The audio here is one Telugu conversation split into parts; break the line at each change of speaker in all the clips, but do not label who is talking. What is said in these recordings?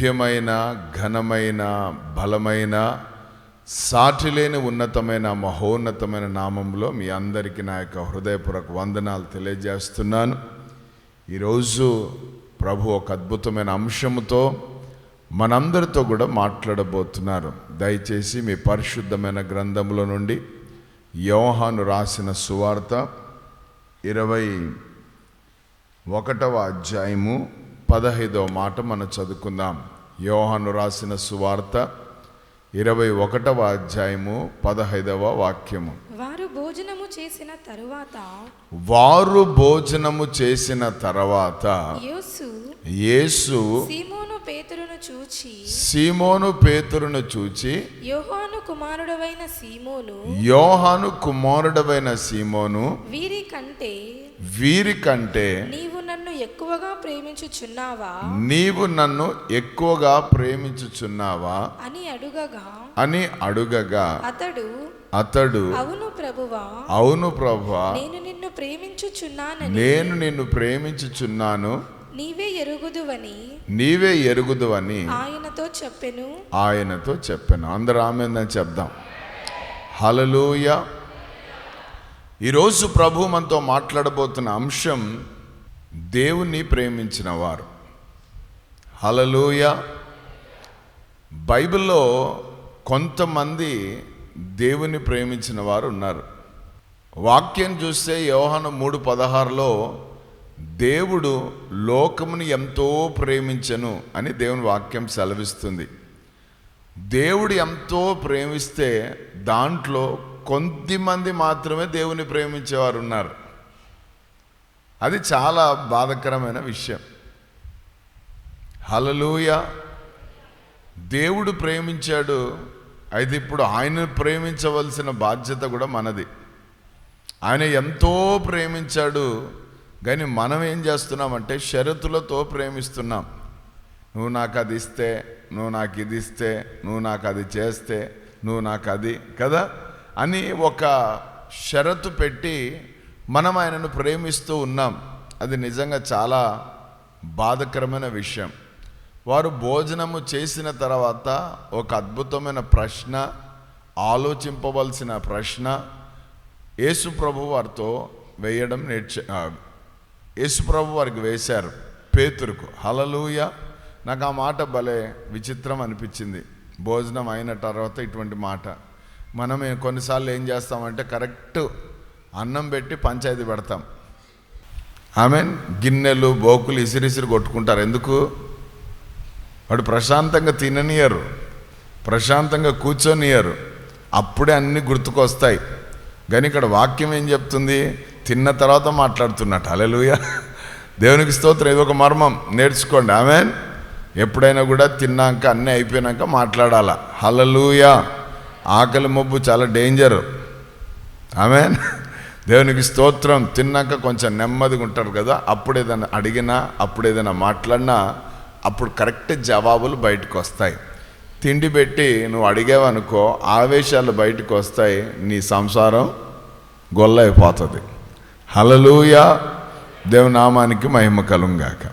దివ్యమైన ఘనమైన బలమైన సాటిలేని ఉన్నతమైన మహోన్నతమైన నామంలో మీ అందరికీ నా యొక్క హృదయపూర్వక వందనాలు తెలియజేస్తున్నాను. ఈరోజు ప్రభు ఒక అద్భుతమైన అంశముతో మనందరితో కూడా మాట్లాడబోతున్నారు. దయచేసి మీ పరిశుద్ధమైన గ్రంథంలో నుండి యోహాను రాసిన సువార్త ఇరవై ఒకటవ అధ్యాయము పదహైదవ మాట మనం చదువుకుందాం. యోహాను రాసిన సువార్త ఇరవై ఒకటవ అధ్యాయము పదహైదవ వాక్యము.
వారు భోజనము చేసిన తరువాత
వారు భోజనము చేసిన తర్వాత
యేసు
యేసు
సీమోను పేతురును చూచి
సీమోను పేతురును చూచి
యోహాను కుమారుడవైన సీమోను
యోహాను కుమారుడవైన సీమోను
వీరి కంటే
వీరికంటే
నీవు నన్ను ఎక్కువగా ప్రేమించుచున్నావా?
నీవు నన్ను ఎక్కువగా ప్రేమించుచున్నావా?
అని అడుగగా
అని అడుగగా
అతడు
అతడు
అవును ప్రభువా.
అవును ప్రభా.
నేను నిన్ను ప్రేమించుచున్నానని.
నేను నిన్ను ప్రేమించుచున్నాను.
నీవే ఎరుగుదువని.
నీవే ఎరుగుదువని
ఆయనతో చెప్పెను.
ఆయనతో చెప్పాను. అందరూ ఆమెందని చెప్దాం. హలలుయ ఈరోజు ప్రభు మనతో మాట్లాడబోతున్న అంశం దేవుణ్ణి ప్రేమించిన వారు. హలలుయ బైబిల్లో కొంతమంది దేవుని ప్రేమించిన వారు ఉన్నారు. వాక్యం చూస్తే యోహాను మూడు పదహారులో దేవుడు లోకముని ఎంతో ప్రేమించను అని దేవుని వాక్యం సెలవిస్తుంది. దేవుడు ఎంతో ప్రేమిస్తే దాంట్లో కొద్దిమంది మాత్రమే దేవుని ప్రేమించేవారు ఉన్నారు. అది చాలా బాధకరమైన విషయం. హలలుయ దేవుడు ప్రేమించాడు అయితే ఇప్పుడు ఆయన ప్రేమించవలసిన బాధ్యత కూడా మనది. ఆయన ఎంతో ప్రేమించాడు కానీ మనం ఏం చేస్తున్నామంటే షరతులతో ప్రేమిస్తున్నాం. నువ్వు నాకు అది ఇస్తే నువ్వు నాకు ఇది ఇస్తే నువ్వు నాకు అది చేస్తే నువ్వు నాకు అది కదా? అని ఒక షరతు పెట్టి మనం ఆయనను ప్రేమిస్తూ ఉన్నాం. అది నిజంగా చాలా బాధకరమైన విషయం. వారు భోజనము చేసిన తర్వాత ఒక అద్భుతమైన ప్రశ్న ఆలోచింపవలసిన ప్రశ్న యేసు ప్రభు వారితో వేయడం నేర్చ ఆ, యేసు ప్రభు వారికి వేశారు పేతురుకు. హలలుయ నాకు ఆ మాట భలే విచిత్రం అనిపించింది. భోజనం అయిన తర్వాత ఇటువంటి మాట. మనం కొన్నిసార్లు ఏం చేస్తామంటే కరెక్ట్ అన్నం పెట్టి పంచాయతీ పెడతాం. ఐ మీన్ గిన్నెలు బోకులు ఇసిరిసిరి కొట్టుకుంటారు. ఎందుకు? వాడు ప్రశాంతంగా తిననియరు ప్రశాంతంగా కూర్చొనియరు. అప్పుడే అన్నీ గుర్తుకొస్తాయి. కానీ ఇక్కడ వాక్యం ఏం చెప్తుంది? తిన్న తర్వాత మాట్లాడుతున్నట్టు. అలెలుయ దేవునికి స్తోత్రం. ఇది ఒక మర్మం. నేర్చుకోండి. ఆమె ఎప్పుడైనా కూడా తిన్నాక అన్నీ అయిపోయినాక మాట్లాడాల? హలలుయ ఆకలి మబ్బు చాలా డేంజర్. ఆమె దేవునికి స్తోత్రం. తిన్నాక కొంచెం నెమ్మదిగా ఉంటారు కదా? అప్పుడు ఏదైనా అడిగినా అప్పుడు ఏదైనా మాట్లాడినా అప్పుడు కరెక్ట్ జవాబులు బయటకు వస్తాయి. తిండి పెట్టి నువ్వు అడిగావనుకో ఆవేశాలు బయటకు వస్తాయి నీ సంసారం గొల్లైపోతుంది. అయిపోతుంది హలలుయ దేవునామానికి మహిమ కలుంగాక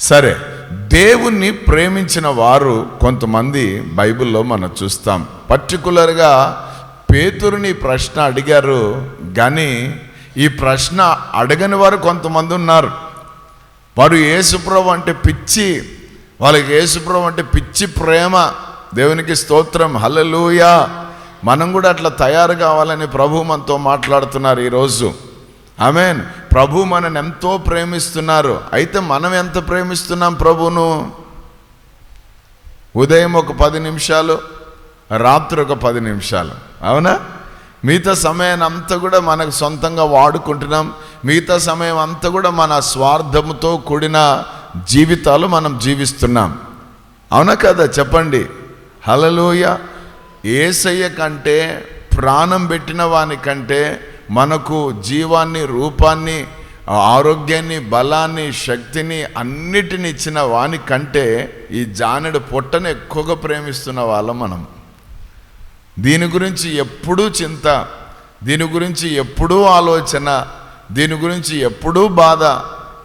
సరే దేవుణ్ణి ప్రేమించిన వారు కొంతమంది బైబిల్లో మనం చూస్తాం. పర్టికులర్గా పేతురుని ప్రశ్న అడిగారు కానీ ఈ ప్రశ్న అడగని వారు కొంతమంది ఉన్నారు. వారు యేసుప్రభు అంటే పిచ్చి వాళ్ళకి యేసుప్రభు అంటే పిచ్చి ప్రేమ. దేవునికి స్తోత్రం. హల్లెలూయా. మనం కూడా అట్లా తయారు కావాలని ప్రభు మనతో మాట్లాడుతున్నారు ఈరోజు. ఆమెన్. ప్రభు మనని ఎంతో ప్రేమిస్తున్నారు. అయితే మనం ఎంత ప్రేమిస్తున్నాం ప్రభును ఉదయం ఒక పది నిమిషాలు రాత్రి ఒక పది నిమిషాలు. అవునా? మిగతా సమయాన్ని అంతా కూడా మనకు సొంతంగా వాడుకుంటున్నాం. మిగతా సమయం అంతా కూడా మన స్వార్థముతో కూడిన జీవితాలు మనం జీవిస్తున్నాం. అవునా కదా? చెప్పండి. హలలోయ ఏసయ్య కంటే ప్రాణం పెట్టిన వాని కంటే మనకు జీవాన్ని రూపాన్ని ఆరోగ్యాన్ని బలాన్ని శక్తిని అన్నిటిని ఇచ్చిన వాని కంటే ఈ జానెడు పొట్టను ఎక్కువగా ప్రేమిస్తున్న వాళ్ళం మనం. దీని గురించి ఎప్పుడూ చింత దీని గురించి ఎప్పుడూ ఆలోచన దీని గురించి ఎప్పుడూ బాధ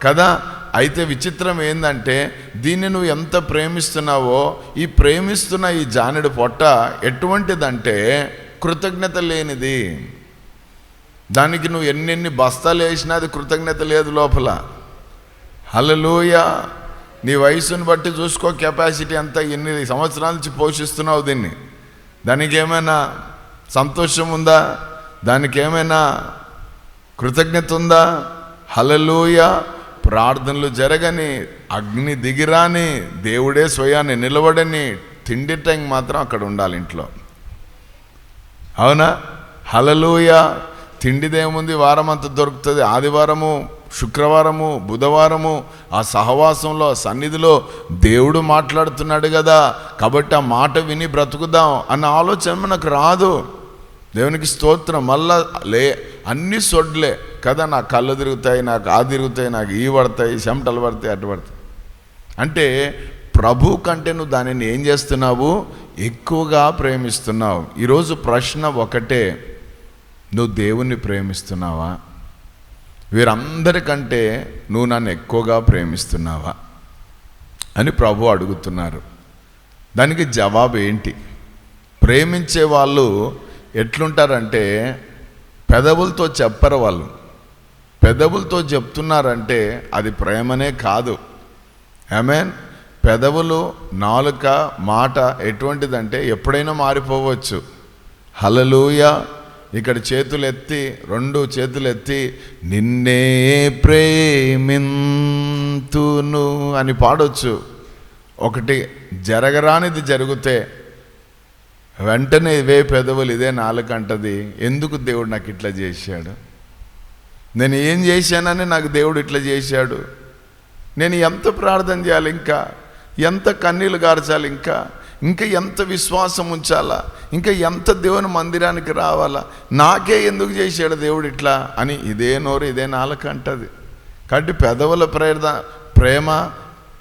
కదా? అయితే విచిత్రం ఏంటంటే దీన్ని నువ్వు ఎంత ప్రేమిస్తున్నావో ఈ ప్రేమిస్తున్న ఈ జానుడు పొట్ట ఎటువంటిదంటే కృతజ్ఞత లేనిది. దానికి నువ్వు ఎన్నెన్ని బస్తాలు వేసినా అది కృతజ్ఞత లేదు లోపల. హలలోయ నీ వయసుని బట్టి చూసుకో కెపాసిటీ అంతా ఎన్ని సంవత్సరాల నుంచి పోషిస్తున్నావు దీన్ని. దానికి ఏమైనా సంతోషం ఉందా? దానికి ఏమైనా కృతజ్ఞత ఉందా? హలలోయ ప్రార్థనలు జరగని అగ్ని దిగిరాని దేవుడే స్వయాన్ని నిలబడని తిండి టైం మాత్రం అక్కడ ఉండాలి ఇంట్లో. అవునా? హలలోయ తిండిదేముంది? వారం అంతా దొరుకుతుంది. ఆదివారము శుక్రవారము బుధవారము ఆ సహవాసంలో సన్నిధిలో దేవుడు మాట్లాడుతున్నాడు కదా. కాబట్టి ఆ మాట విని బ్రతుకుదాం అన్న ఆలోచన మనకు రాదు. దేవునికి స్తోత్రం. మళ్ళా లే అన్ని సొడ్లే. కదా నాకు కళ్ళు తిరుగుతాయి నాకు ఆ తిరుగుతాయి నాకు ఈ పడతాయి చెమటలు పడతాయి అటు పడతాయి. అంటే ప్రభు కంటే నువ్వు దానిని ఏం చేస్తున్నావు? ఎక్కువగా ప్రేమిస్తున్నావు. ఈరోజు ప్రశ్న ఒకటే. నువ్వు దేవుణ్ణి ప్రేమిస్తున్నావా? వీరందరికంటే నువ్వు నన్ను ఎక్కువగా ప్రేమిస్తున్నావా? అని ప్రభు అడుగుతున్నారు. దానికి జవాబు ఏంటి? ప్రేమించే వాళ్ళు ఎట్లుంటారంటే పెదవులతో చెప్పరు వాళ్ళు. పెదవులతో చెప్తున్నారంటే అది ప్రేమనే కాదు. మీన్ పెదవులు నాలుక మాట ఎటువంటిదంటే ఎప్పుడైనా మారిపోవచ్చు. హలలుయ ఇక్కడ చేతులు ఎత్తి రెండు చేతులు ఎత్తి నిన్నే ప్రేమింతును అని పాడొచ్చు. ఒకటి జరగరానిది జరిగితే వెంటనే ఇవే పెదవులు ఇదే నాలుకంటది. ఎందుకు దేవుడు నాకు ఇట్లా చేశాడు? నేను ఏం చేశానని నాకు దేవుడు ఇట్లా చేశాడు. నేను ఎంత ప్రార్థన చేయాలి ఇంకా? ఎంత కన్నీళ్ళు గార్చాలి ఇంకా? ఇంకా ఎంత విశ్వాసం ఉంచాలా? ఇంకా ఎంత దేవుని మందిరానికి రావాలా? నాకే ఎందుకు చేశాడు దేవుడు ఇట్లా? అని ఇదే నోరు ఇదే నాలుక అంటది కాబట్టి పెదవుల ప్రేర ప్రేమ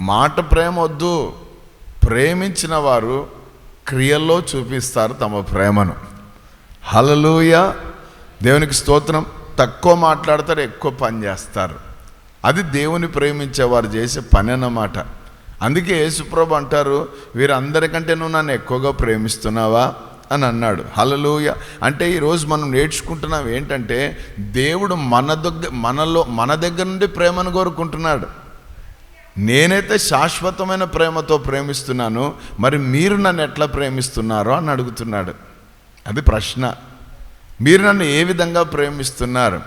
మాట ప్రేమ వద్దు. ప్రేమించిన వారు క్రియల్లో చూపిస్తారు తమ ప్రేమను. హలలూయ దేవునికి స్తోత్రం. తక్కువ మాట్లాడతారు ఎక్కువ పని చేస్తారు. అది దేవుని ప్రేమించేవారు చేసే పని అన్నమాట. అందుకే యేసుప్రభు అంటారు వీరందరికంటే నువ్వు నన్ను ఎక్కువగా ప్రేమిస్తున్నావా? అని అన్నాడు. హలలూయ అంటే ఈరోజు మనం నేర్చుకుంటున్నాం ఏంటంటే దేవుడు మన దగ్గర మనలో మన దగ్గర నుండి ప్రేమను కోరుకుంటున్నాడు. నేనైతే శాశ్వతమైన ప్రేమతో ప్రేమిస్తున్నాను మరి మీరు నన్ను ఎట్లా ప్రేమిస్తున్నారో అని అడుగుతున్నాడు. అది ప్రశ్న. మీరు నన్ను ఏ విధంగా ప్రేమిస్తున్నారు?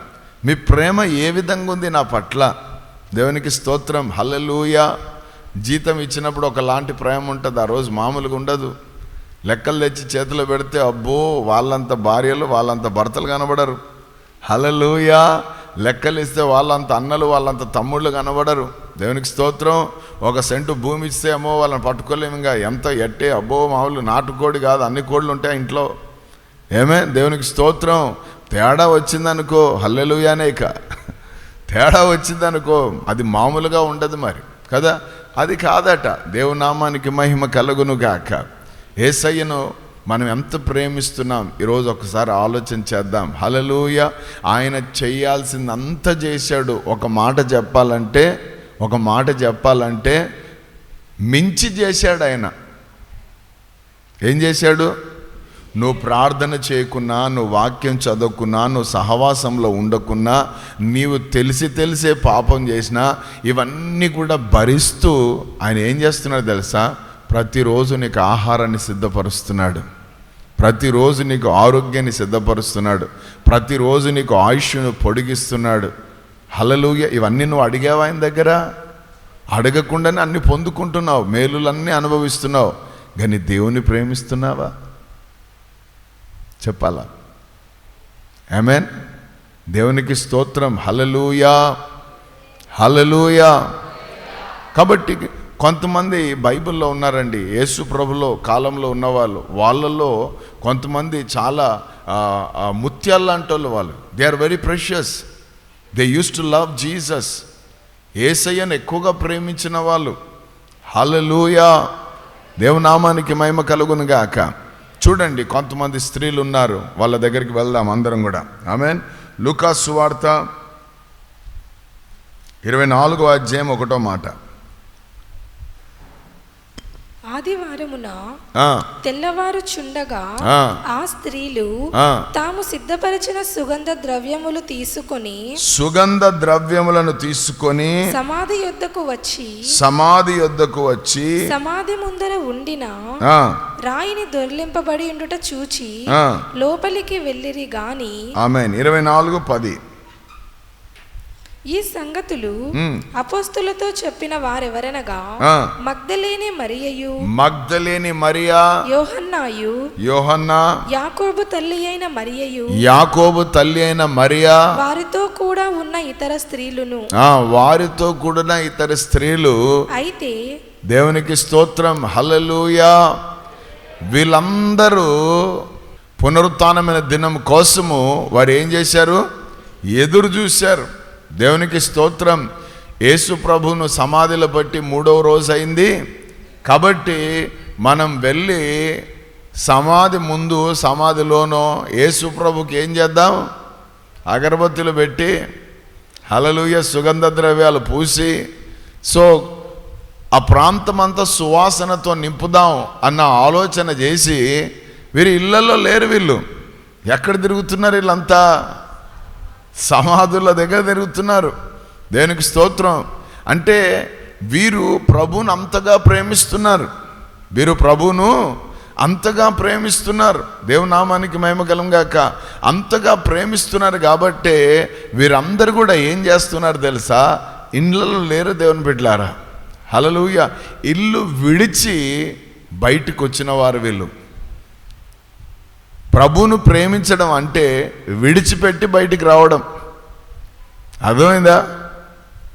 మీ ప్రేమ ఏ విధంగా ఉంది నా పట్ల? దేవునికి స్తోత్రం. హల్లెలూయ. జీతం ఇచ్చినప్పుడు ఒకలాంటి ప్రేమ ఉంటుంది ఆ రోజు మామూలుగా ఉండదు. లెక్కలు తెచ్చి చేతిలో పెడితే అబ్బో వాళ్ళంత భార్యలు వాళ్ళంత భర్తలు కనబడరు. హలలుయా లెక్కలిస్తే వాళ్ళంత అన్నలు వాళ్ళంత తమ్ముళ్ళు కనబడరు. దేవునికి స్తోత్రం ఒక సెంటు భూమి ఇస్తే ఏమో వాళ్ళని పట్టుకోలేము ఇంకా. ఎంత ఎట్టే అబ్బో మామూలు నాటుకోడి కాదు అన్ని కోళ్ళు ఉంటాయి ఇంట్లో. ఏమే దేవునికి స్తోత్రం. తేడా వచ్చిందనుకో హల్లెలుయానే ఇక. తేడా వచ్చిందనుకో అది మామూలుగా ఉండదు మరి కదా? అది కాదట. దేవునామానికి మహిమ కలుగును గాక. ఏసయ్యను మనం ఎంత ప్రేమిస్తున్నాం ఈరోజు ఒకసారి ఆలోచన చేద్దాం. హలలుయ ఆయన చేయాల్సిందంత చేశాడు. ఒక మాట చెప్పాలంటే ఒక మాట చెప్పాలంటే మించి చేశాడు ఆయన. ఏం చేశాడు? నువ్వు ప్రార్థన చేయకున్నా నువ్వు వాక్యం చదవకున్నా నువ్వు సహవాసంలో ఉండకున్నా నీవు తెలిసి తెలిసే పాపం చేసినా ఇవన్నీ కూడా భరిస్తూ ఆయన ఏం చేస్తున్నాడు తెలుసా? ప్రతిరోజు నీకు ఆహారాన్ని సిద్ధపరుస్తున్నాడు. ప్రతిరోజు నీకు ఆరోగ్యాన్ని సిద్ధపరుస్తున్నాడు. ప్రతిరోజు నీకు ఆయుష్ను పొడిగిస్తున్నాడు. హలలుయ ఇవన్నీ నువ్వు అడిగావా ఆయన దగ్గర? అడగకుండానే అన్ని పొందుకుంటున్నావు. మేలులన్నీ అనుభవిస్తున్నావు. కానీ దేవుని ప్రేమిస్తున్నావా? చెప్పాలా? ఏమేన్ దేవునికి స్తోత్రం. హలలుయా హలలుయా కాబట్టి కొంతమంది బైబిల్లో ఉన్నారండి. యేసు ప్రభులో కాలంలో ఉన్నవాళ్ళు. వాళ్ళల్లో కొంతమంది చాలా ఆ, ముత్యాలు లాంటి వాళ్ళు. వాళ్ళు they are very precious they use to love Jesus ఏసయ్యను ఎక్కువగా ప్రేమించిన వాళ్ళు. హలలుయా దేవునామానికి మహిమ కలుగును గాక. చూడండి కొంతమంది స్త్రీలు ఉన్నారు. వాళ్ళ దగ్గరికి వెళ్దాం అందరం కూడా. ఆమెన్ లుకాస్ వార్త ఇరవై నాలుగో అధ్యాయం ఒకటో మాట.
ఆదివారమున
ఆ,
తెల్లవారుచుండగా
ఆ.
స్త్రీలు. తాము సిద్ధపరిచిన సుగంధ ద్రవ్యములు తీసుకొని
సుగంధ ద్రవ్యములను తీసుకొని
సమాధి యొద్దకు వచ్చి
సమాధి యొద్దకు వచ్చి
సమాధి ముందర ఉండిన రాయిని దొర్లింపబడి ఉండుట చూచి. లోపలికి వెళ్ళిరి గాని
ఆమెన్ ఇరవై నాలుగు పది
ఈ సంగతులు. అపోస్తులతో చెప్పిన వారెవరనగా. మగ్ధలేని మరియయు
మగ్ధలేని మరియా
యోహన్నాయు
యోహన్నా
యాకోబు తల్లి అయిన మరియయు.
యాకోబు తల్లి అయిన మరియా.
వారితో కూడా ఉన్న ఇతర స్త్రీలును.
ఆ, వారితో కూడిన ఇతర స్త్రీలు.
అయితే
దేవునికి స్తోత్రం హల్లెలూయా. వీళ్ళందరూ పునరుత్నమైన దినం కోసము వారు ఏం చేశారు? ఎదురు చూశారు. దేవునికి స్తోత్రం. యేసు ప్రభును సమాధిలో బట్టి మూడవ రోజు అయింది. కాబట్టి మనం వెళ్ళి సమాధి ముందు సమాధిలోనో యేసు ప్రభుకి ఏం చేద్దాం? అగరబత్తులు పెట్టి హలలుయ సుగంధ ద్రవ్యాలు పూసి సో ఆ ప్రాంతం అంతా సువాసనతో నింపుదాం అన్న ఆలోచన చేసి వీరి ఇళ్ళలో లేరు వీళ్ళు. ఎక్కడ తిరుగుతున్నారు వీళ్ళంతా? సమాధుల దగ్గర తిరుగుతున్నారు. దేనికి స్తోత్రం? అంటే వీరు ప్రభును అంతగా ప్రేమిస్తున్నారు. వీరు ప్రభువును అంతగా ప్రేమిస్తున్నారు. దేవునామానికి మహిమకలం గాక. అంతగా ప్రేమిస్తున్నారు కాబట్టే వీరందరూ కూడా ఏం చేస్తున్నారు తెలుసా? ఇండ్లలో లేరు దేవుని బిడ్డలారా. హలలుయ ఇల్లు విడిచి బయటకు వచ్చిన వారు వీళ్ళు. ప్రభువును ప్రేమించడం అంటే విడిచిపెట్టి బయటికి రావడం. అర్థమైందా?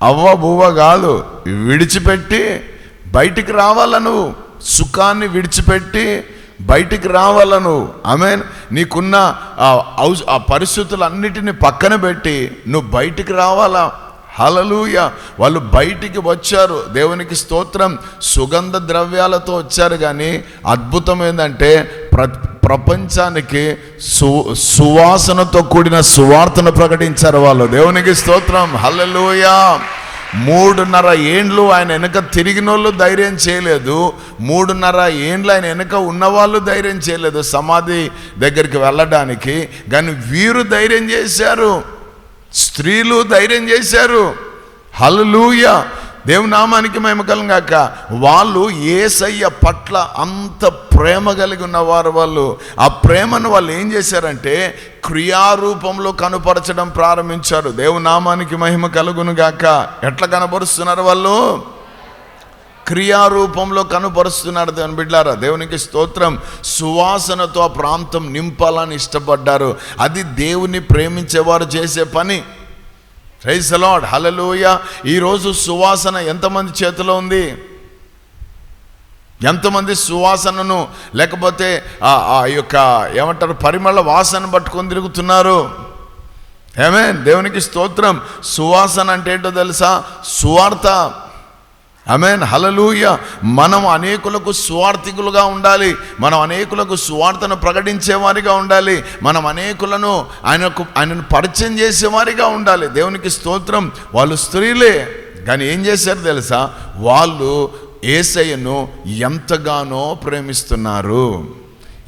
అవ్వ బువ్వ కాదు. విడిచిపెట్టి బయటికి రావాలా నువ్వు సుఖాన్ని విడిచిపెట్టి బయటికి రావాలా నువ్వు ఆమె నీకున్న ఆ ఆ పరిస్థితులన్నిటిని పక్కన పెట్టి నువ్వు బయటికి రావాలా? హలలుయ వాళ్ళు బయటికి వచ్చారు. దేవునికి స్తోత్రం. సుగంధ ద్రవ్యాలతో వచ్చారు కానీ అద్భుతం ఏంటంటే ప్ర ప్రపంచానికి సు సువాసనతో కూడిన సువార్తను ప్రకటించారు వాళ్ళు. దేవునికి స్తోత్రం. హల్లెలూయ. మూడున్నర ఏండ్లు ఆయన వెనక తిరిగిన వాళ్ళు ధైర్యం చేయలేదు. మూడున్నర ఏండ్లు ఆయన వెనుక ఉన్నవాళ్ళు ధైర్యం చేయలేదు సమాధి దగ్గరికి వెళ్ళడానికి. కానీ వీరు ధైర్యం చేశారు. స్త్రీలు ధైర్యం చేశారు. దేవు నామానికి మహిమకలం గాక. వాళ్ళు ఏసయ్య పట్ల అంత ప్రేమ కలిగి ఉన్నవారు వాళ్ళు. ఆ ప్రేమను వాళ్ళు ఏం చేశారంటే క్రియారూపంలో కనుపరచడం ప్రారంభించారు. దేవునామానికి మహిమ కలుగును గాక. ఎట్లా కనపరుస్తున్నారు వాళ్ళు? క్రియారూపంలో కనుపరుస్తున్నారు దేవుని బిడ్డారా దేవునికి స్తోత్రం. సువాసనతో ఆ ప్రాంతం నింపాలని ఇష్టపడ్డారు. అది దేవుని ప్రేమించేవారు చేసే పని. ప్రైజ్ అలాడ్ హలలోయ ఈరోజు సువాసన ఎంతమంది చేతిలో ఉంది? ఎంతమంది సువాసనను లేకపోతే ఆ ఆ యొక్క ఏమంటారు పరిమళ వాసన పట్టుకొని తిరుగుతున్నారు? ఏమే దేవునికి స్తోత్రం. సువాసన అంటే ఏంటో తెలుసా? సువార్త. అమెన్ హలలూయ మనం అనేకులకు స్వార్థికులుగా ఉండాలి. మనం అనేకులకు స్వార్థను ప్రకటించేవారిగా ఉండాలి. మనం అనేకులను ఆయనకు ఆయనను పరిచయం చేసేవారిగా ఉండాలి. దేవునికి స్తోత్రం. వాళ్ళు స్త్రీలే. కానీ ఏం చేశారు తెలుసా? వాళ్ళు ఏసయ్యను ఎంతగానో ప్రేమిస్తున్నారు.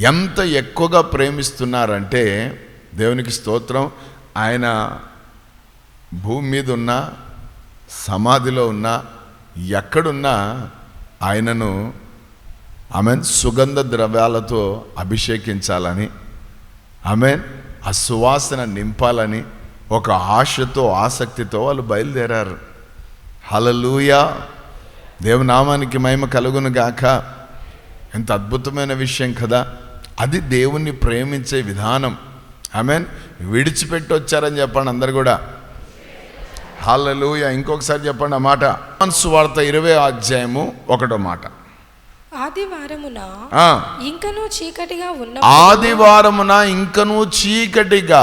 ఎంత ఎక్కువగా ప్రేమిస్తున్నారంటే దేవునికి స్తోత్రం. ఆయన భూమి మీద ఉన్న సమాధిలో ఉన్న ఎక్కడున్నా ఆయనను ఆమె సుగంధ ద్రవ్యాలతో అభిషేకించాలని ఆమె ఆ సువాసన నింపాలని ఒక ఆశతో ఆసక్తితో వాళ్ళు బయలుదేరారు. హలలుయా దేవునామానికి మహిమ కలుగును గాక. ఎంత అద్భుతమైన విషయం కదా! అది దేవుణ్ణి ప్రేమించే విధానం. ఆమెన్ విడిచిపెట్టి వచ్చారని చెప్పండి అందరు కూడా. హల్లెలూయా. ఇంకొకసారి చెప్పండి ఆ మాట. సువార్త ఇరవై అధ్యాయము ఒకటో మాట.
ఆదివారమున
ఆ,
ఇంకనూ చీకటిగా ఉన్న
ఆదివారమున ఇంకను చీకటిగా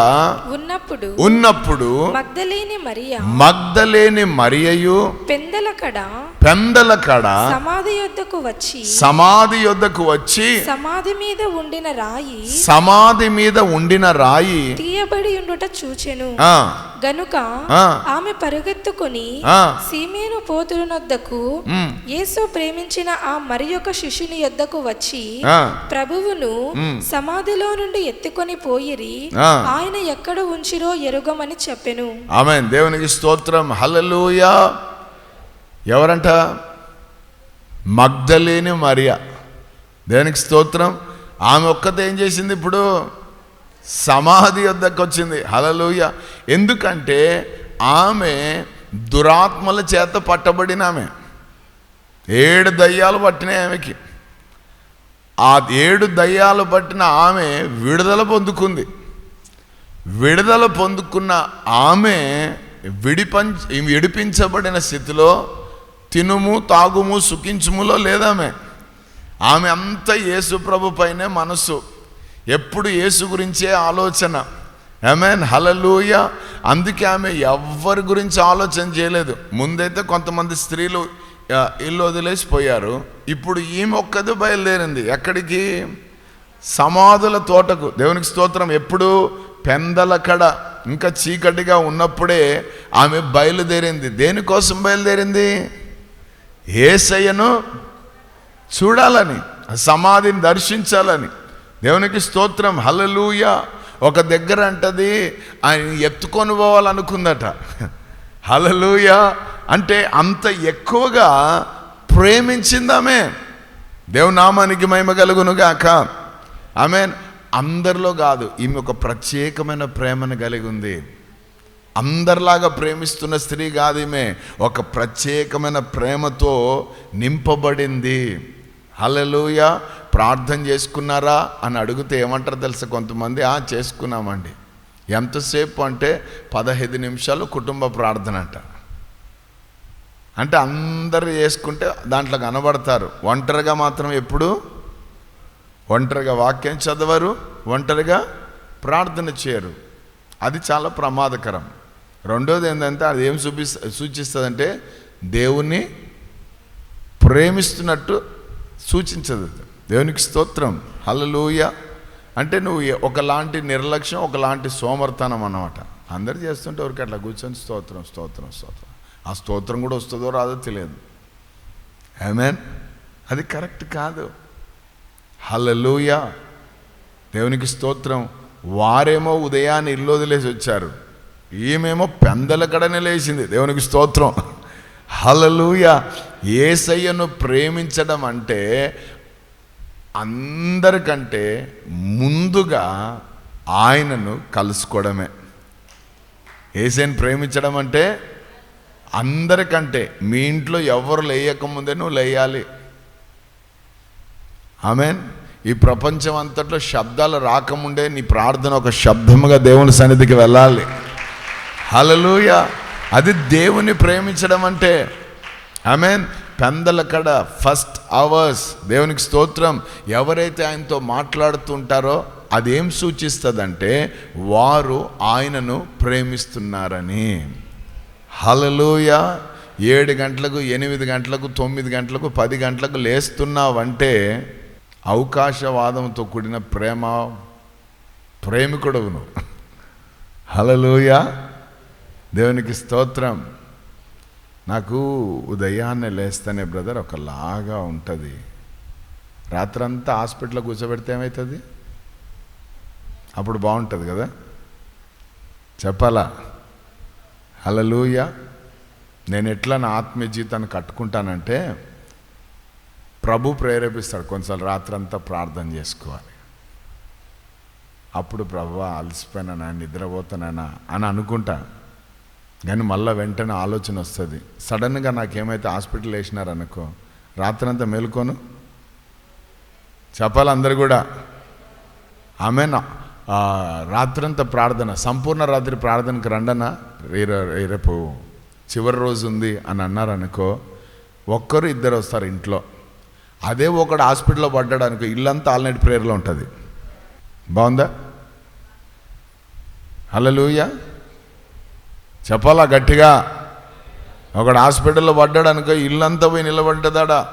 ఉన్నప్పుడు
ఉన్నప్పుడు
మగ్ధలేని మరియా
మగ్ధలేని మరియయు
పెందలకడ
పెందల కడ
సమాధి యొద్దకు వచ్చి
సమాధి యొద్దకు వచ్చి
సమాధి మీద ఉండిన రాయి
సమాధి మీద ఉండిన రాయి
తీయబడి ఉండుట చూచెను.
ఆ.
గనుక. ఆమె పరుగెత్తుకుని. సీమేను పోతురునొద్దకు. యేసు ప్రేమించిన ఆ మరి యొక్క శిష్యుని యొద్దకు వచ్చి. ప్రభువును. సమాధిలో నుండి ఎత్తుకొని పోయిరి. ఆయన ఎక్కడ ఉంచిరో ఎరుగమని చెప్పెను
ఆమె దేవునికి స్తోత్రం హల్లెలూయా ఎవరంట మగ్ధలేని మరియా దేవునికి స్తోత్రం ఆమె ఒక్కతే ఏం చేసింది ఇప్పుడు సమాధి వద్దకు వచ్చింది హలలోయ ఎందుకంటే ఆమె దురాత్మల చేత పట్టబడిన ఆమె. ఏడు దయ్యాలు పట్టినాయి ఆమెకి. ఆ ఏడు దయ్యాలు పట్టిన ఆమె విడుదల పొందుకుంది. విడుదల పొందుకున్న ఆమె విడిపంచ విడిపించబడిన స్థితిలో తినుము తాగుము సుఖించుములో లేదామె. ఆమె అంతా యేసుప్రభు పైన పైనే మనస్సు. ఎప్పుడు యేసు గురించే ఆలోచన. ఆమెన్ హలలూయ అందుకే ఆమె ఎవ్వరి గురించి ఆలోచన చేయలేదు. ముందైతే కొంతమంది స్త్రీలు ఇల్లు వదిలేసిపోయారు. ఇప్పుడు ఈమె ఒక్కది బయలుదేరింది. ఎక్కడికి? సమాధుల తోటకు. దేవునికి స్తోత్రం. ఎప్పుడు పెందల కడ ఇంకా చీకటిగా ఉన్నప్పుడే ఆమె బయలుదేరింది. దేనికోసం బయలుదేరింది? ఏసయ్యను చూడాలని సమాధిని దర్శించాలని. దేవునికి స్తోత్రం హల్లెలూయ. ఒక దగ్గర అంటది ఆయన ఎత్తుకొని పోవాలనుకుందట. హల్లెలూయ. అంటే అంత ఎక్కువగా ప్రేమించిందామే. దేవునామానికి మహిమ కలుగునుగాక. ఆమె అందరిలో కాదు ఈమె ఒక ప్రత్యేకమైన ప్రేమను కలిగి ఉంది అందరిలాగా ప్రేమిస్తున్న స్త్రీ కాదు ఈమె. ఒక ప్రత్యేకమైన ప్రేమతో నింపబడింది. హలలుయ ప్రార్థన చేసుకున్నారా అని అడిగితే ఏమంటారు తెలుసా? కొంతమంది ఆ చేసుకున్నామండి. ఎంతసేపు అంటే పదహైదు నిమిషాలు కుటుంబ ప్రార్థన అంట. అంటే అందరు చేసుకుంటే దాంట్లో కనబడతారు. ఒంటరిగా మాత్రం ఎప్పుడు? ఒంటరిగా వాక్యం చదవరు ఒంటరిగా ప్రార్థన చేయరు. అది చాలా ప్రమాదకరం. రెండోది ఏంటంటే అది ఏం చూపిస్త సూచిస్తుందంటే దేవుణ్ణి ప్రేమిస్తున్నట్టు సూచించదు. దేవునికి స్తోత్రం. హల్లెలూయ. అంటే నువ్వు ఒకలాంటి నిర్లక్ష్యం ఒకలాంటి సోమర్తనం అన్నమాట. అందరు చేస్తుంటే ఎవరికి అట్లా కూర్చొని స్తోత్రం స్తోత్రం స్తోత్రం. ఆ స్తోత్రం కూడా వస్తుందో రాదో తెలియదు. ఏమేన్ అది కరెక్ట్ కాదు. హల్లెలూయ. దేవునికి స్తోత్రం. వారేమో ఉదయాన్నే ఇల్లు వదిలేసి వచ్చారు. ఈమెమో పెందల కడనే లేచింది. దేవునికి స్తోత్రం. హలలుయ ఏసయ్యను ప్రేమించడం అంటే అందరికంటే ముందుగా ఆయనను కలుసుకోవడమే. ఏసైని ప్రేమించడం అంటే అందరికంటే మీ ఇంట్లో ఎవరు లేయకముందే నువ్వు లేయాలి. ఆమెన్. ఈ ప్రపంచం అంతట్లో శబ్దాలు రాకముందే నీ ప్రార్థన ఒక శబ్దముగా దేవుని సన్నిధికి వెళ్ళాలి. హలలుయ అది దేవుని ప్రేమించడం అంటే ఐ మీన్ కడ ఫస్ట్ అవర్స్ దేవునికి స్తోత్రం. ఎవరైతే ఆయనతో మాట్లాడుతుంటారో అదేం సూచిస్తుందంటే వారు ఆయనను ప్రేమిస్తున్నారని. హలలోయ ఏడు గంటలకు ఎనిమిది గంటలకు తొమ్మిది గంటలకు పది గంటలకు లేస్తున్నావంటే అవకాశవాదంతో కూడిన ప్రేమ ప్రేమికుడవును. హలలోయ దేవునికి స్తోత్రం. నాకు ఉదయాన్నే లేస్తేనే బ్రదర్ ఒకలాగా ఉంటుంది. రాత్రంతా హాస్పిటల్లో కూర్చోబెడితే ఏమవుతుంది అప్పుడు బాగుంటుంది కదా? చెప్పాలా? హలలుయ నేను ఎట్లా నా ఆత్మీయ జీవితాన్ని కట్టుకుంటానంటే ప్రభు ప్రేరేపిస్తాడు. కొంచెం రాత్రంతా ప్రార్థన చేసుకోవాలి. అప్పుడు ప్రభు అలసిపోయినా నిద్రపోతానైనా అని అనుకుంటాను కానీ మళ్ళీ వెంటనే ఆలోచన వస్తుంది. సడన్గా నాకేమైతే హాస్పిటల్ వేసినారనుకో రాత్రంతా మేలుకోను? చెప్పాలి అందరు కూడా. ఆమె రాత్రంతా ప్రార్థన సంపూర్ణ రాత్రి ప్రార్థనకు రండనా? రేపు చివరి రోజు ఉంది అని అన్నారనుకో ఒక్కరు ఇద్దరు వస్తారు ఇంట్లో. అదే ఒకడు హాస్పిటల్లో పడ్డాడు అనుకో ఇల్లంతా ఆల్నైట్ ప్రేయర్లో ఉంటుంది. బాగుందా? హల్లెలూయా. చెప్పాలా గట్టిగా? ఒకడు హాస్పిటల్లో పడ్డాడు అనుకో ఇల్లంతా పోయి నిలబడ్డదాడా.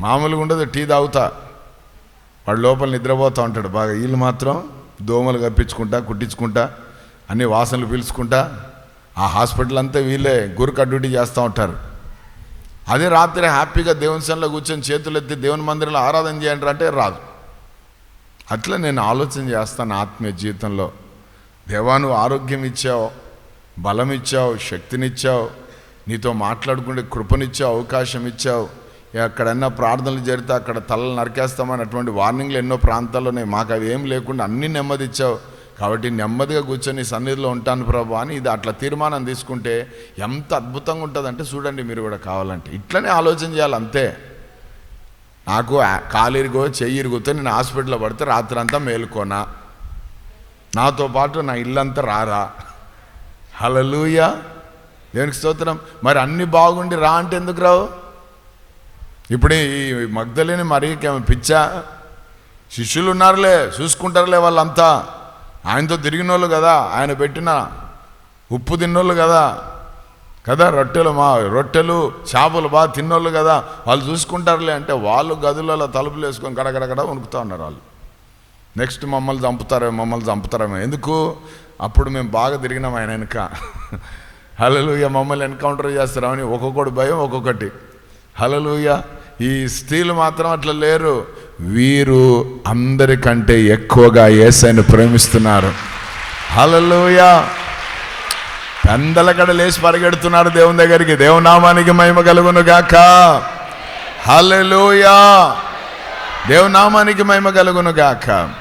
మామూలుగా ఉండదు టీ తాగుతా. వాడు లోపల నిద్రపోతూ ఉంటాడు బాగా. వీళ్ళు మాత్రం దోమలు కప్పించుకుంటా కుట్టించుకుంటా అన్ని వాసనలు పీల్చుకుంటా. ఆ హాస్పిటల్ అంతా వీళ్ళే గురుక డ్యూటీ చేస్తూ ఉంటారు. అదే రాత్రి హ్యాపీగా దేవుని సన్నిలో కూర్చొని చేతులు ఎత్తి దేవుని మందిరంలో ఆరాధన చేయండి అంటే రాదు. అట్లా నేను ఆలోచన చేస్తాను ఆత్మీయ జీవితంలో. దేవా నువ్వు ఆరోగ్యం ఇచ్చావు. బలం ఇచ్చావు శక్తినిచ్చావు నీతో మాట్లాడుకుంటే కృపనిచ్చావు అవకాశం ఇచ్చావు ఎక్కడన్నా ప్రార్థనలు జరిగితే అక్కడ తలలు నరికేస్తామని అటువంటి వార్నింగ్లు ఎన్నో ప్రాంతాల్లోనే మాకు అవి ఏం లేకుండా అన్ని నెమ్మది ఇచ్చావు కాబట్టి నెమ్మదిగా కూర్చొని సన్నిధిలో ఉంటాను ప్రభు అని ఇది అట్లా తీర్మానం తీసుకుంటే ఎంత అద్భుతంగా ఉంటుందంటే చూడండి మీరు కూడా కావాలంటే. ఇట్లనే ఆలోచన చేయాలి అంతే. నాకు కాలిరిగో చెయ్యి ఇరుగుతో నేను హాస్పిటల్లో పడితే రాత్రి అంతా మేలుకోనా? నాతో పాటు నా ఇల్లంతా రారా? హలలుయ దేనికి స్తోత్రం? మరి అన్ని బాగుండి రా అంటే ఎందుకు రావు? ఇప్పుడు ఈ మగ్ధలేని మరి పిచ్చా. శిష్యులు ఉన్నారులే చూసుకుంటారులే వాళ్ళంతా. ఆయనతో తిరిగిన వాళ్ళు కదా ఆయన పెట్టిన ఉప్పు తిన్నోళ్ళు కదా. కదా రొట్టెలు మా రొట్టెలు చేపలు బాగా తిన్నోళ్ళు కదా. వాళ్ళు చూసుకుంటారులే అంటే వాళ్ళు గదులలో తలుపులు వేసుకొని గడగడగడ వణుకుతా ఉన్నారు వాళ్ళు. నెక్స్ట్ మమ్మల్ని చంపుతారేమో మమ్మల్ని చంపుతారేమో. ఎందుకు? అప్పుడు మేము బాగా తిరిగినాం ఆయన వెనక. హలలుయ మమ్మల్ని ఎన్కౌంటర్ చేస్తారని ఒక్కొక్కటి భయం ఒక్కొక్కటి. హలలుయ ఈ స్త్రీలు మాత్రం అట్లా లేరు. వీరు అందరికంటే ఎక్కువగా ఏసైని ప్రేమిస్తున్నారు. హలలుయ పెందలకడ లేచి పరిగెడుతున్నారు దేవుని దగ్గరికి. దేవునామానికి మహిమ కలుగును గాక. హల్లెలూయా దేవునామానికి మహిమ కలుగును గాక.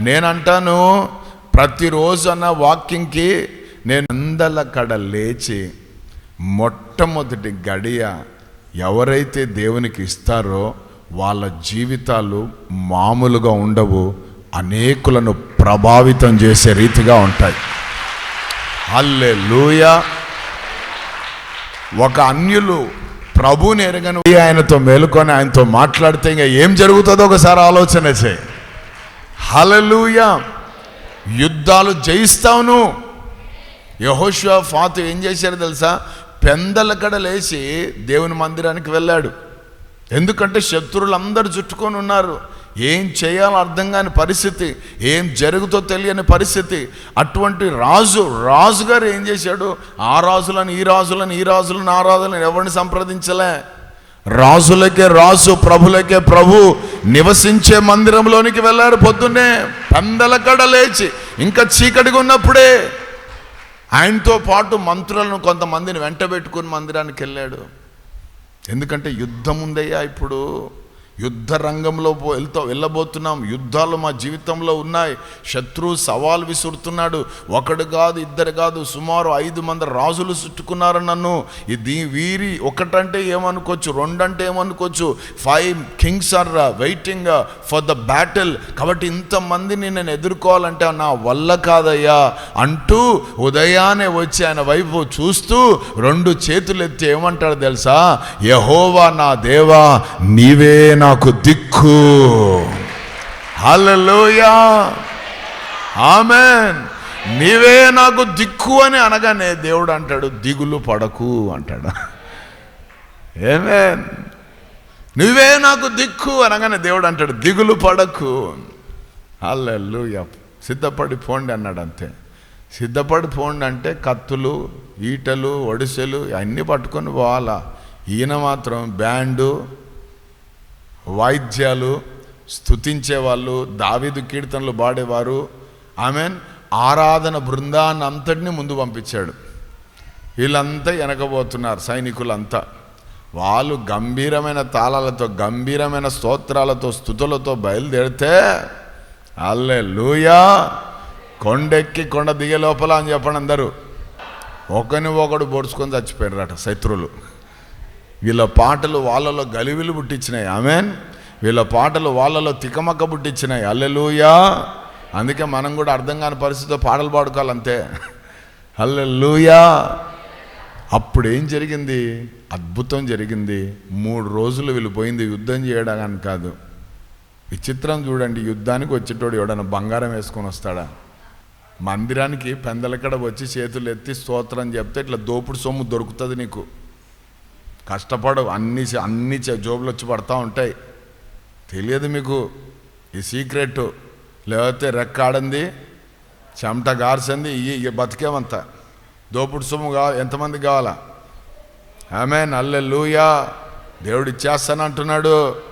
నేనంటాను ప్రతిరోజు అన్న వాకింగ్కి నేను అందల కడ లేచి మొట్టమొదటి గడియ ఎవరైతే దేవునికి ఇస్తారో వాళ్ళ జీవితాలు మామూలుగా ఉండవు అనేకులను ప్రభావితం చేసే రీతిగా ఉంటాయి. హల్లే ఒక అన్యులు ప్రభుని ఎరగను ఆయనతో మేలుకొని ఆయనతో మాట్లాడితే ఇంకా ఏం జరుగుతుందో ఒకసారి ఆలోచన చేయి. హలలుయ యుద్ధాలు జయిస్తావును. యహోషువా ఫాతు ఏం చేశారు తెలుసా? పెందలకడ లేచి దేవుని మందిరానికి వెళ్ళాడు. ఎందుకంటే శత్రువులు అందరు చుట్టుకొని ఉన్నారు. ఏం చేయాలో అర్థం కాని పరిస్థితి ఏం జరుగుతో తెలియని పరిస్థితి. అటువంటి రాజు రాజుగారు ఏం చేశాడు? ఆ రాజులను ఈ రాజులను ఈ రాజులను ఆ రాజులను ఎవరిని సంప్రదించలే? రాజులకే రాజు ప్రభులకే ప్రభు నివసించే మందిరంలోనికి వెళ్ళాడు పొద్దున్నే. పందలకడ లేచి ఇంకా చీకటిగా ఉన్నప్పుడే ఆయనతో పాటు మంత్రులను కొంతమందిని వెంట పెట్టుకుని మందిరానికి వెళ్ళాడు. ఎందుకంటే యుద్ధం ఉందయ్యా ఇప్పుడు. యుద్ధ రంగంలో పో- వెళ్తా వెళ్ళబోతున్నాం. యుద్ధాలు మా జీవితంలో ఉన్నాయి. శత్రువు సవాల్ విసురుతున్నాడు. ఒకడు కాదు ఇద్దరు కాదు సుమారు ఐదు మంది రాజులు చుట్టుకున్నారు నన్ను. ఇది వీరి ఒకటంటే ఏమనుకోవచ్చు? రెండంటే ఏమనుకోవచ్చు? Five kings are waiting for the battle. కాబట్టి ఇంతమందిని నేను ఎదుర్కోవాలంటే నా వల్ల కాదయ్యా. అంటూ ఉదయాన్నే వచ్చి ఆయన వైపు చూస్తూ రెండు చేతులు ఎత్తి ఏమంటాడు తెలుసా? యహోవా నా దేవా నీవే నాకు దిక్కు. హల్లెలూయా. ఆమెన్. నీవే నాకు దిక్కు అని అనగానే దేవుడు అంటాడు దిగులు పడకు అంటాడు. ఏమేన్ నువ్వే నాకు దిక్కు అనగానే దేవుడు అంటాడు దిగులు పడకు. అల్లెల్లు సిద్ధపడి పోండి అన్నాడు అంతే. సిద్ధపడి పోండి అంటే కత్తులు ఈటలు ఒడిసెలు అన్నీ పట్టుకొని పోవాలా. ఈయన మాత్రం బ్యాండు వాయిద్యాలు స్థుతించేవాళ్ళు దావీదు కీర్తనలు పాడేవారు. ఆమెన్. ఆరాధన బృందాన్ని అంతటిని ముందు పంపించాడు. వీళ్ళంతా వెనకబోతున్నారు సైనికులంతా. వాళ్ళు గంభీరమైన తాళాలతో గంభీరమైన స్తోత్రాలతో స్థుతులతో బయలుదేరితే అల్లే లూయా కొండెక్కి కొండ దిగే లోపల అని చెప్పండి అందరూ. ఒకని ఒకడు పొడుచుకొని చచ్చిపోయారట శత్రువులు. వీళ్ళ పాటలు వాళ్ళలో గలివిలు పుట్టించినాయి. ఆమెన్. వీళ్ళ పాటలు వాళ్ళలో తికమక్క పుట్టించినాయి. అల్లెలుయా అందుకే మనం కూడా అర్థం కాని పరిస్థితితో పాటలు పాడుకోవాలంతే. అల్లెలుయా అప్పుడు ఏం జరిగింది? అద్భుతం జరిగింది. మూడు రోజులు వీళ్ళు పోయింది యుద్ధం చేయడానికి కాదు. విచిత్రం చూడండి. యుద్ధానికి వచ్చేటోడు ఎవడన్నా బంగారం వేసుకొని వస్తాడా? మందిరానికి పెందలకడ వచ్చి చేతులు ఎత్తి స్తోత్రం చెప్తే ఇట్లా దోపుడు సొమ్ము దొరుకుతుంది నీకు. కష్టపడవు అన్ని అన్ని జోబులు వచ్చి పడతా ఉంటాయి. తెలియదు మీకు ఈ సీక్రెట్. లేకపోతే రెక్కాడంది చెమట గార్చింది ఈ బతికేమంత. దోపుడు సొమ్ము కావాలి ఎంతమంది కావాలా? ఆమె నల్లెలుయా దేవుడు ఇచ్చేస్తాను అంటున్నాడు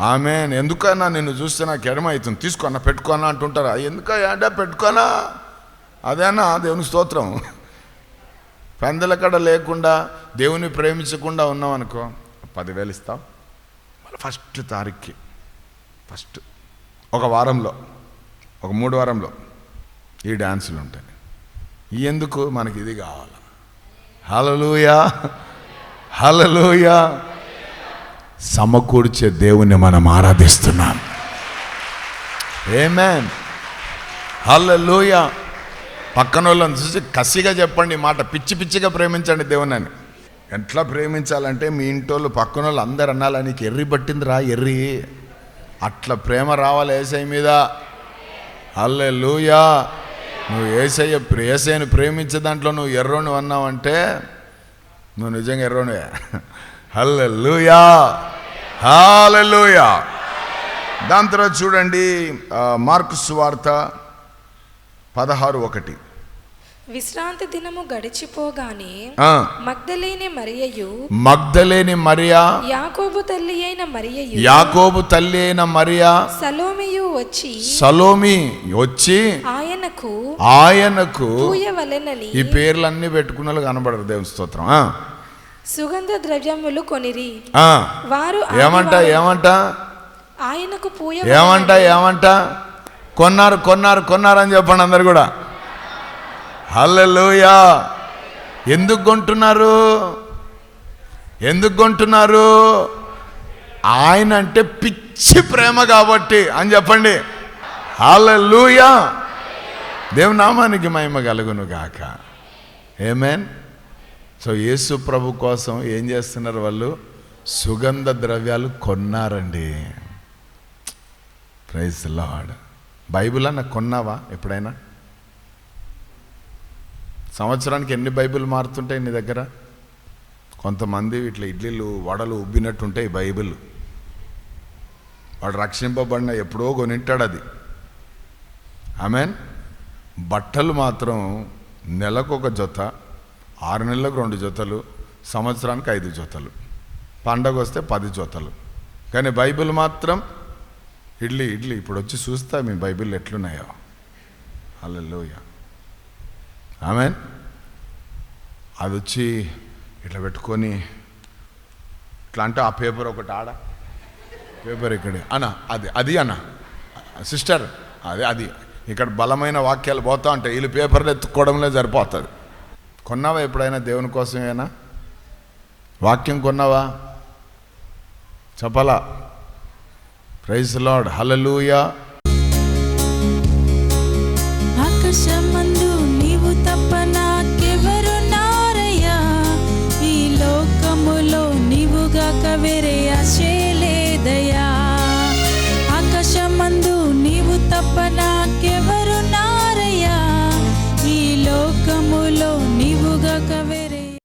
ఆమె ఎందుకన్నా నిన్ను చూస్తే నాకు ఎడమ అవుతుంది తీసుకోనా పెట్టుకోనా అంటుంటారా? ఎందుక అంటే పెట్టుకోనా? అదేనా దేవుని స్తోత్రం. పెందల కడ లేకుండా దేవుని ప్రేమించకుండా ఉన్నాం అనుకో పదివేలు ఇస్తాం. మళ్ళీ ఫస్ట్ తారీఖుకి ఫస్ట్ ఒక వారంలో ఒక మూడు వారంలో ఈ డ్యాన్సులు ఉంటాయి. ఎందుకు? మనకి ఇది కావాలి. హలలుయా హలలుయా సమకూర్చే దేవుని మనం ఆరాధిస్తున్నాం. ఏమేన్ హలలుయా పక్కన వాళ్ళని చూసి కసిగా చెప్పండి మాట. పిచ్చి పిచ్చిగా ప్రేమించండి దేవుని అని ఎట్లా ప్రేమించాలంటే మీ ఇంటోళ్ళు పక్కన వాళ్ళు అందరు అన్నాలా నీకు ఎర్రి పట్టిందిరా ఎర్రి. అట్లా ప్రేమ రావాలి ఏసై మీద. అల్లే లూయా నువ్వు ఏసయ్య ఏసైని ప్రేమించే దాంట్లో నువ్వు ఎర్రోని అన్నావంటే నువ్వు నిజంగా ఎర్రోనే. హల్లే లూయా హాలూయా దాని తర్వాత చూడండి మార్క్స్ వార్త పదహారు ఒకటి.
విశ్రాంతి దినము గడిచిపోగానే మగ్ధలేని మరియయు
మగ్ధలేని మరియా
యాకోబు తల్లి అయిన మరియయు
యాకోబు తల్లి అయిన మరియా
సలోమియు వచ్చి
సలోమి వచ్చి
ఆయనకు
ఆయనకు
పూయవలెనని
ఈ పేర్లన్నీ పెట్టుకున్న వాళ్ళు కనబడరు దేవుని స్తోత్రం.
సుగంధ ద్రవ్యములు కొనిరి.
ఆ.
వారు
ఏమంట ఏమంట?
ఆయనకు పూయ
ఏమంట ఏమంట? కొన్నారు కొన్నారు కొన్నారు అని చెప్పండి అందరు కూడా. హల్లెలూయా. ఎందుకు కొంటున్నారు? ఎందుకు కొంటున్నారు? ఆయన అంటే పిచ్చి ప్రేమ కాబట్టి అని చెప్పండి. హల్లెలూయా. దేవుని నామానికి మహిమ కలుగును గాక. ఏమేన్ సో యేసు ప్రభు కోసం ఏం చేస్తున్నారు వాళ్ళు? సుగంధ ద్రవ్యాలు కొన్నారండి. ప్రైజ్ లాడ్ బైబిల్ అన్న కొన్నావా ఎప్పుడైనా? సంవత్సరానికి ఎన్ని బైబిల్ మారుతుంటాయి నీ దగ్గర? కొంతమంది ఇట్లా ఇడ్లీలు వడలు ఉబ్బినట్టుంటాయి బైబిల్. వాడు రక్షింపబడిన ఎప్పుడో కొనింటాడు అది. ఆమెన్? బట్టలు మాత్రం నెలకు ఒక జత ఆరు నెలలకు రెండు జతలు సంవత్సరానికి ఐదు జతలు. పండగ వస్తే పది జతలు. కానీ బైబిల్ మాత్రం ఇడ్లీ ఇడ్లీ. ఇప్పుడు వచ్చి చూస్తా మీ బైబిల్ ఎట్లున్నాయో. హల్లెలూయా. ఆమెన్. అది వచ్చి ఇట్లా పెట్టుకొని ఇట్లా అంటే ఆ పేపర్ ఒకటి ఆడ? పేపర్ ఇక్కడే. అన్న అది అది అన్న సిస్టర్ అదే అది. ఇక్కడ బలమైన వాక్యాలు పోతా ఉంటాయి. వీళ్ళు పేపర్లు ఎత్తుకోవడంలో సరిపోతుంది. కొన్నావా ఎప్పుడైనా దేవుని కోసమేనా? వాక్యం కొన్నావా? చెప్పాలా? ప్రైజ్ లాడ్ హలలుయా
ఆకాశం